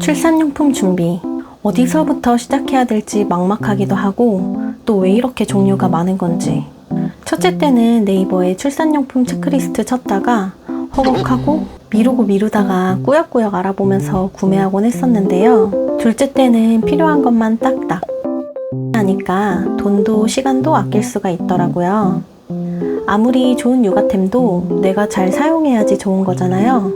출산용품 준비. 어디서부터 시작해야 될지 막막하기도 하고 또 왜 이렇게 종류가 많은 건지. 첫째 때는 네이버에 출산용품 체크리스트 쳤다가 허걱하고 미루고 미루다가 꾸역꾸역 알아보면서 구매하곤 했었는데요. 둘째 때는 필요한 것만 딱딱 하니까 돈도 시간도 아낄 수가 있더라고요. 아무리 좋은 육아템도 내가 잘 사용해야지 좋은 거잖아요.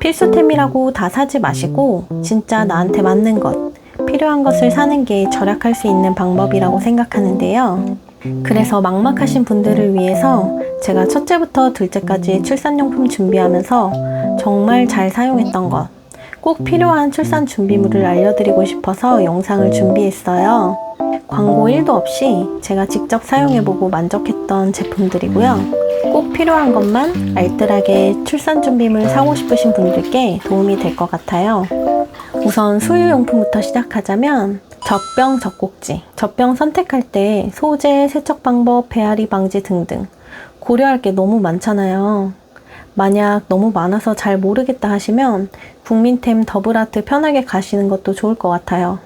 필수템이라고 다 사지 마시고 진짜 나한테 맞는 것, 필요한 것을 사는 게 절약할 수 있는 방법이라고 생각하는데요. 그래서 막막하신 분들을 위해서 제가 첫째부터 둘째까지 출산용품 준비하면서 정말 잘 사용했던 것, 꼭 필요한 출산 준비물을 알려드리고 싶어서 영상을 준비했어요. 광고 1도 없이 제가 직접 사용해보고 만족했던 제품들이고요. 꼭 필요한 것만 알뜰하게 출산 준비물 사고 싶으신 분들께 도움이 될 것 같아요. 우선 수유용품부터 시작하자면 젖병 젖꼭지. 젖병 선택할 때 소재, 세척 방법, 배앓이 방지 등등 고려할 게 너무 많잖아요. 만약 너무 많아서 잘 모르겠다 하시면 국민템 더블아트 편하게 가시는 것도 좋을 것 같아요.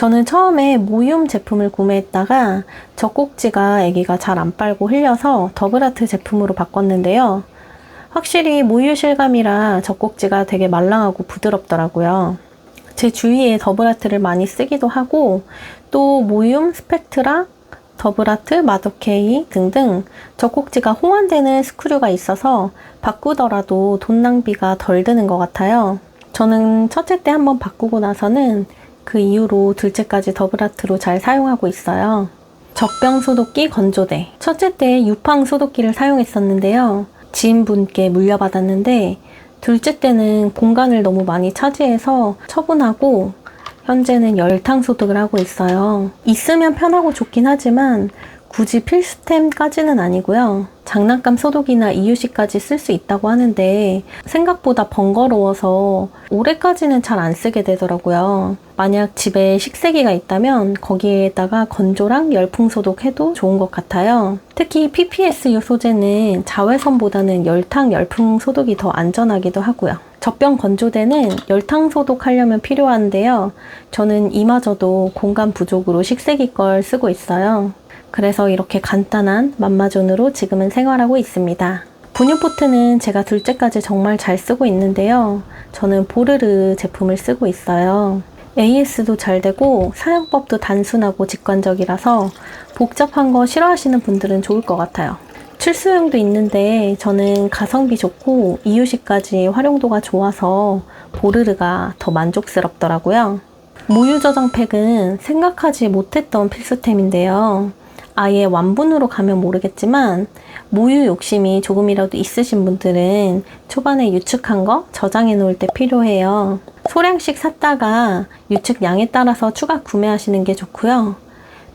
저는 처음에 모윰 제품을 구매했다가 젖꼭지가 아기가 잘 안 빨고 흘려서 더블아트 제품으로 바꿨는데요. 확실히 모유 실감이라 젖꼭지가 되게 말랑하고 부드럽더라고요. 제 주위에 더블아트를 많이 쓰기도 하고 또 모윰, 스펙트라, 더블아트, 마더케이 등등 젖꼭지가 호환되는 스크류가 있어서 바꾸더라도 돈 낭비가 덜 드는 것 같아요. 저는 첫째 때 한번 바꾸고 나서는 그 이후로 둘째까지 더블아트로 잘 사용하고 있어요. 젖병 소독기 건조대. 첫째 때 유팡 소독기를 사용했었는데요. 지인분께 물려받았는데 둘째 때는 공간을 너무 많이 차지해서 처분하고 현재는 열탕 소독을 하고 있어요. 있으면 편하고 좋긴 하지만 굳이 필수템까지는 아니고요. 장난감 소독이나 이유식까지 쓸 수 있다고 하는데 생각보다 번거로워서 올해까지는 잘 안 쓰게 되더라고요. 만약 집에 식세기가 있다면 거기에다가 건조랑 열풍 소독해도 좋은 것 같아요. 특히 PPSU 소재는 자외선보다는 열탕 열풍 소독이 더 안전하기도 하고요. 젖병 건조대는 열탕 소독하려면 필요한데요. 저는 이마저도 공간 부족으로 식세기 걸 쓰고 있어요. 그래서 이렇게 간단한 맘마존으로 지금은 생활하고 있습니다. 분유포트는 제가 둘째까지 정말 잘 쓰고 있는데요. 저는 보르르 제품을 쓰고 있어요. AS도 잘 되고 사용법도 단순하고 직관적이라서 복잡한 거 싫어하시는 분들은 좋을 것 같아요. 출수용도 있는데 저는 가성비 좋고 이유식까지 활용도가 좋아서 보르르가 더 만족스럽더라고요. 모유 저장팩은 생각하지 못했던 필수템인데요. 아예 완분으로 가면 모르겠지만 모유 욕심이 조금이라도 있으신 분들은 초반에 유축한 거 저장해 놓을 때 필요해요. 소량씩 샀다가 유축량에 따라서 추가 구매하시는 게 좋고요.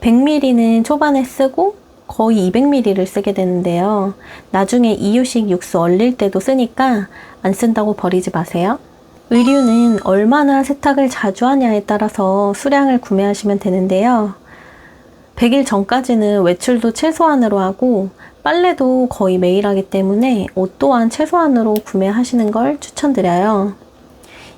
100ml는 초반에 쓰고 거의 200ml를 쓰게 되는데요. 나중에 이유식 육수 얼릴 때도 쓰니까 안 쓴다고 버리지 마세요. 의류는 얼마나 세탁을 자주 하냐에 따라서 수량을 구매하시면 되는데요. 100일 전까지는 외출도 최소한으로 하고 빨래도 거의 매일 하기 때문에 옷 또한 최소한으로 구매하시는 걸 추천드려요.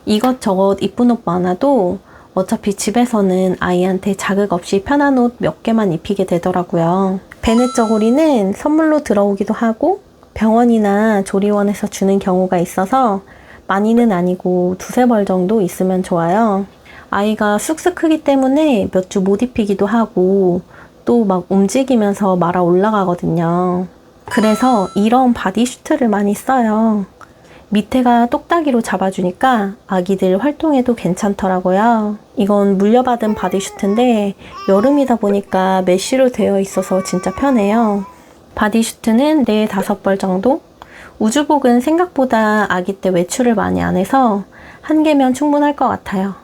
이것저것 이쁜 옷 많아도 어차피 집에서는 아이한테 자극 없이 편한 옷 몇 개만 입히게 되더라고요. 베넷 저고리는 선물로 들어오기도 하고 병원이나 조리원에서 주는 경우가 있어서 많이는 아니고 두세 벌 정도 있으면 좋아요. 아이가 쑥쑥 크기 때문에 몇 주 못 입히기도 하고 또 막 움직이면서 말아 올라가거든요. 그래서 이런 바디슈트를 많이 써요. 밑에가 똑딱이로 잡아주니까 아기들 활동에도 괜찮더라고요. 이건 물려받은 바디슈트인데 여름이다 보니까 메쉬로 되어 있어서 진짜 편해요. 바디슈트는 4, 5벌 정도? 우주복은 생각보다 아기 때 외출을 많이 안 해서 한 개면 충분할 것 같아요.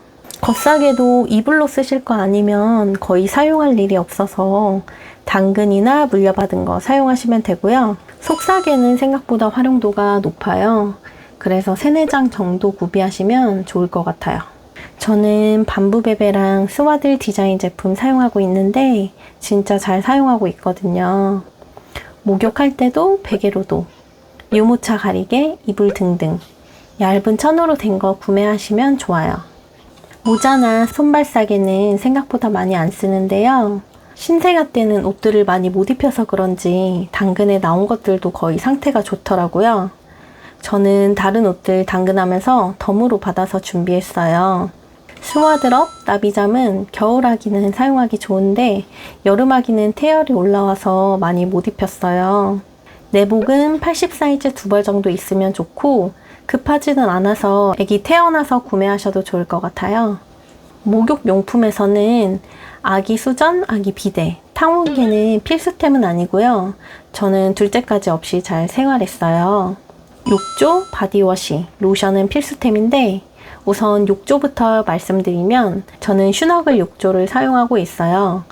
겉싸개도 이불로 쓰실 거 아니면 거의 사용할 일이 없어서 당근이나 물려받은 거 사용하시면 되고요. 속싸개는 생각보다 활용도가 높아요. 그래서 3, 4장 정도 구비하시면 좋을 것 같아요. 저는 밤부베베랑 스와들 디자인 제품 사용하고 있는데 진짜 잘 사용하고 있거든요. 목욕할 때도 베개로도 유모차 가리개, 이불 등등 얇은 천으로 된 거 구매하시면 좋아요. 모자나 손발싸개는 생각보다 많이 안 쓰는데요. 신생아 때는 옷들을 많이 못 입혀서 그런지 당근에 나온 것들도 거의 상태가 좋더라고요. 저는 다른 옷들 당근하면서 덤으로 받아서 준비했어요. 스와드럽, 나비잠은 겨울아기는 사용하기 좋은데 여름아기는 태열이 올라와서 많이 못 입혔어요. 내복은 80 사이즈 두 벌 정도 있으면 좋고 급하지는 않아서 아기 태어나서 구매하셔도 좋을 것 같아요. 목욕 용품에서는 아기 수전, 아기 비데, 탕후기는 필수템은 아니고요. 저는 둘째까지 없이 잘 생활했어요. 욕조, 바디워시, 로션은 필수템인데 우선 욕조부터 말씀드리면 저는 슈너글 욕조를 사용하고 있어요.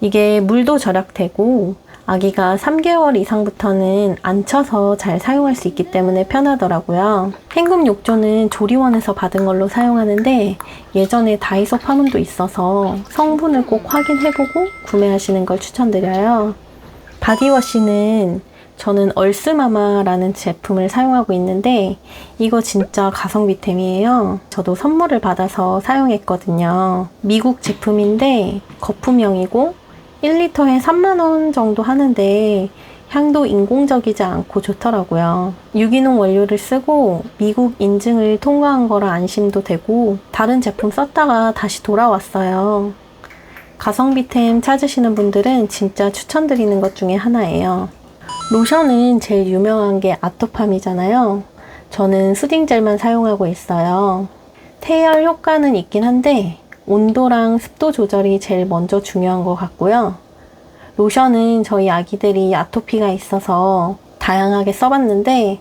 이게 물도 절약되고 아기가 3개월 이상부터는 앉혀서 잘 사용할 수 있기 때문에 편하더라고요. 헹굼 욕조는 조리원에서 받은 걸로 사용하는데 예전에 다이소 파문도 있어서 성분을 꼭 확인해보고 구매하시는 걸 추천드려요. 바디워시는 저는 얼스마마라는 제품을 사용하고 있는데 이거 진짜 가성비템이에요. 저도 선물을 받아서 사용했거든요. 미국 제품인데 거품형이고 1리터에 3만원 정도 하는데 향도 인공적이지 않고 좋더라고요. 유기농 원료를 쓰고 미국 인증을 통과한 거라 안심도 되고 다른 제품 썼다가 다시 돌아왔어요. 가성비템 찾으시는 분들은 진짜 추천드리는 것 중에 하나예요. 로션은 제일 유명한 게 아토팜이잖아요. 저는 수딩젤만 사용하고 있어요. 태열 효과는 있긴 한데 온도랑 습도 조절이 제일 먼저 중요한 것 같고요. 로션은 저희 아기들이 아토피가 있어서 다양하게 써봤는데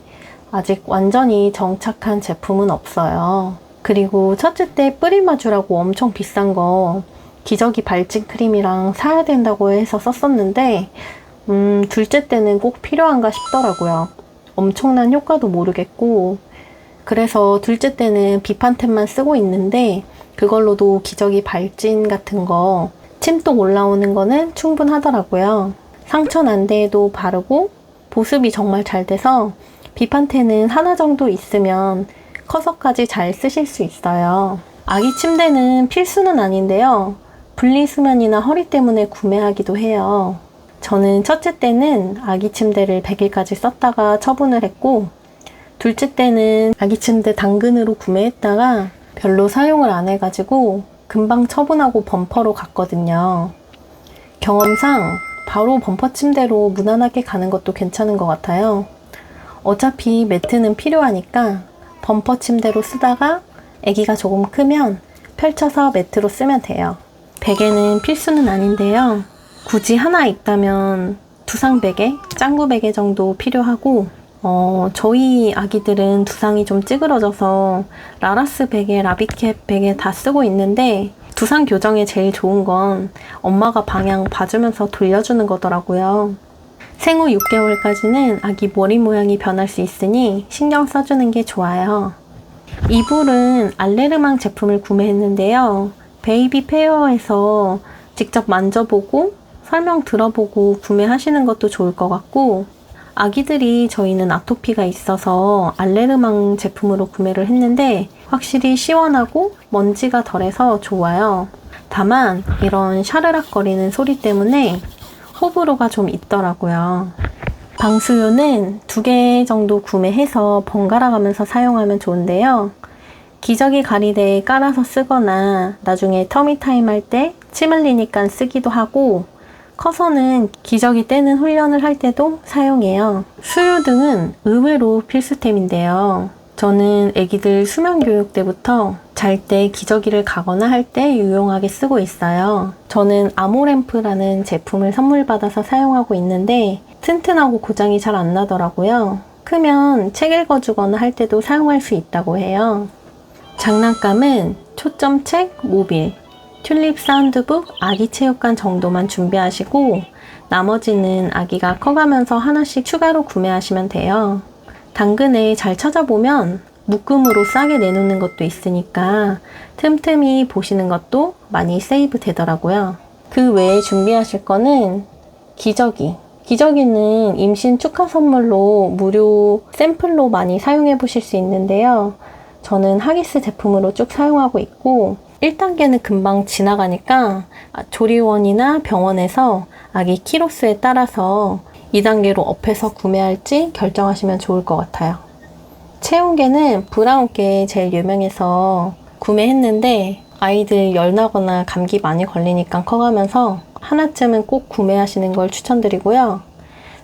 아직 완전히 정착한 제품은 없어요. 그리고 첫째 때 뿌리마주라고 엄청 비싼 거 기저귀 발진 크림이랑 사야 된다고 해서 썼었는데 음, 둘째 때는 꼭 필요한가 싶더라고요. 엄청난 효과도 모르겠고 그래서 둘째 때는 비판템만 쓰고 있는데 그걸로도 기저귀 발진 같은 거 침독 올라오는 거는 충분하더라고요. 상처 난 데에도 바르고 보습이 정말 잘 돼서 비판테는 하나 정도 있으면 커서까지 잘 쓰실 수 있어요. 아기 침대는 필수는 아닌데요. 분리수면이나 허리 때문에 구매하기도 해요. 저는 첫째 때는 아기 침대를 100일까지 썼다가 처분을 했고, 둘째 때는 아기 침대 당근으로 구매했다가 별로 사용을 안 해가지고 금방 처분하고 범퍼로 갔거든요. 경험상 바로 범퍼 침대로 무난하게 가는 것도 괜찮은 것 같아요. 어차피 매트는 필요하니까 범퍼 침대로 쓰다가 아기가 조금 크면 펼쳐서 매트로 쓰면 돼요. 베개는 필수는 아닌데요. 굳이 하나 있다면 두상 베개, 짱구 베개 정도 필요하고 어, 저희 아기들은 두상이 좀 찌그러져서 라라스 베개, 라비캡 베개 다 쓰고 있는데 두상 교정에 제일 좋은 건 엄마가 방향 봐주면서 돌려주는 거더라고요. 생후 6개월까지는 아기 머리 모양이 변할 수 있으니 신경 써주는 게 좋아요. 이불은 알레르망 제품을 구매했는데요. 베이비 페어에서 직접 만져보고 설명 들어보고 구매하시는 것도 좋을 것 같고 아기들이 저희는 아토피가 있어서 알레르망 제품으로 구매를 했는데 확실히 시원하고 먼지가 덜해서 좋아요. 다만 이런 샤르락거리는 소리 때문에 호불호가 좀 있더라고요. 방수유는 두 개 정도 구매해서 번갈아 가면서 사용하면 좋은데요. 기저귀 가리대에 깔아서 쓰거나 나중에 터미타임 할 때 침 흘리니까 쓰기도 하고 커서는 기저귀 떼는 훈련을 할 때도 사용해요. 수유 등은 의외로 필수템인데요. 저는 아기들 수면 교육 때부터 잘 때 기저귀를 가거나 할 때 유용하게 쓰고 있어요. 저는 아모램프라는 제품을 선물 받아서 사용하고 있는데 튼튼하고 고장이 잘 안 나더라고요. 크면 책 읽어주거나 할 때도 사용할 수 있다고 해요. 장난감은 초점책, 모빌, 튤립 사운드북, 아기 체육관 정도만 준비하시고 나머지는 아기가 커가면서 하나씩 추가로 구매하시면 돼요. 당근에 잘 찾아보면 묶음으로 싸게 내놓는 것도 있으니까 틈틈이 보시는 것도 많이 세이브 되더라고요. 그 외에 준비하실 거는 기저귀. 기저귀는 임신 축하 선물로 무료 샘플로 많이 사용해 보실 수 있는데요. 저는 하기스 제품으로 쭉 사용하고 있고 1단계는 금방 지나가니까 아, 조리원이나 병원에서 아기 키로수에 따라서 2단계로 업해서 구매할지 결정하시면 좋을 것 같아요. 체온계는 브라운계 제일 유명해서 구매했는데 아이들 열 나거나 감기 많이 걸리니까 커가면서 하나쯤은 꼭 구매하시는 걸 추천드리고요.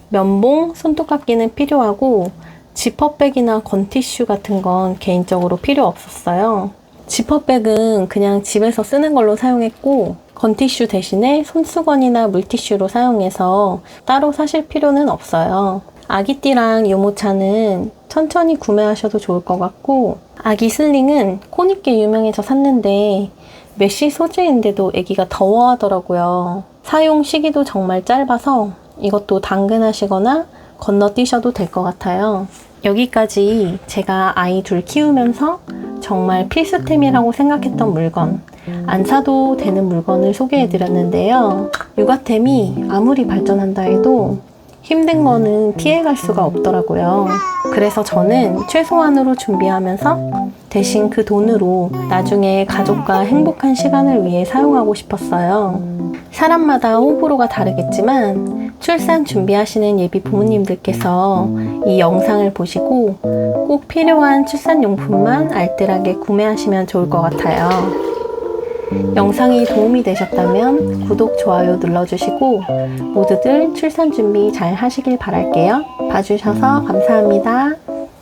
면봉, 손톱깎이는 필요하고 지퍼백이나 건티슈 같은 건 개인적으로 필요 없었어요. 지퍼백은 그냥 집에서 쓰는 걸로 사용했고 건티슈 대신에 손수건이나 물티슈로 사용해서 따로 사실 필요는 없어요. 아기띠랑 유모차는 천천히 구매하셔도 좋을 것 같고 아기 슬링은 코닉게 유명해서 샀는데 메쉬 소재인데도 아기가 더워하더라고요. 사용 시기도 정말 짧아서 이것도 당근하시거나 건너뛰셔도 될 것 같아요. 여기까지 제가 아이 둘 키우면서 정말 필수템이라고 생각했던 물건, 안 사도 되는 물건을 소개해 드렸는데요. 육아템이 아무리 발전한다 해도 힘든 거는 피해갈 수가 없더라고요. 그래서 저는 최소한으로 준비하면서 대신 그 돈으로 나중에 가족과 행복한 시간을 위해 사용하고 싶었어요. 사람마다 호불호가 다르겠지만 출산 준비하시는 예비 부모님들께서 이 영상을 보시고 꼭 필요한 출산용품만 알뜰하게 구매하시면 좋을 것 같아요. 영상이 도움이 되셨다면 구독, 좋아요 눌러주시고 모두들 출산 준비 잘 하시길 바랄게요. 봐주셔서 감사합니다.